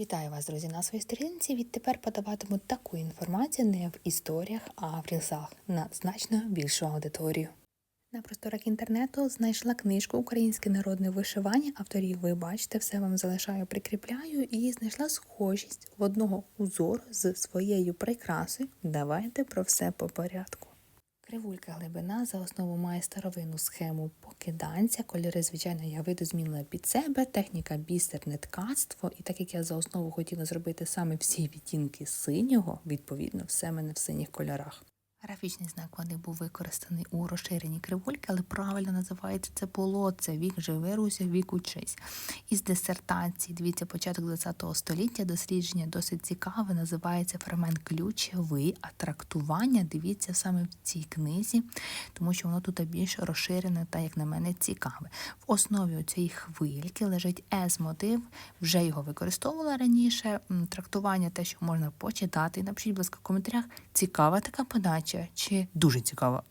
Вітаю вас, друзі, на своїй сторінці. Відтепер подаватиму таку інформацію не в історіях, а в рілсах на значно більшу аудиторію. На просторах інтернету знайшла книжку Українське народне вишивання. Авторів ви бачите, все вам залишаю, прикріпляю і знайшла схожість в одного узору з своєю прикрасою. Давайте про все по порядку. Кривулька глибина за основу має старовинну схему покиданця. Кольори, звичайно, я видозмінила під себе. Техніка бісерне ткацтво. І так як я за основу хотіла зробити саме всі відтінки синього, відповідно, все в мене в синіх кольорах. Графічний знак води був використаний у розширенні кривульки, але правильно називається це полотце. Вік живи, Руся, вік учись. Із дисертації, дивіться, початок ХХ століття, дослідження досить цікаве, називається фермент ключовий, а трактування дивіться саме в цій книзі, тому що воно тут більш розширене та, як на мене, цікаве. В основі цієї хвильки лежить ес-мотив, вже його використовувала раніше. Трактування те, що можна почитати. Напишіть, будь ласка, в коментарях, цікава така подача чи дуже цікава.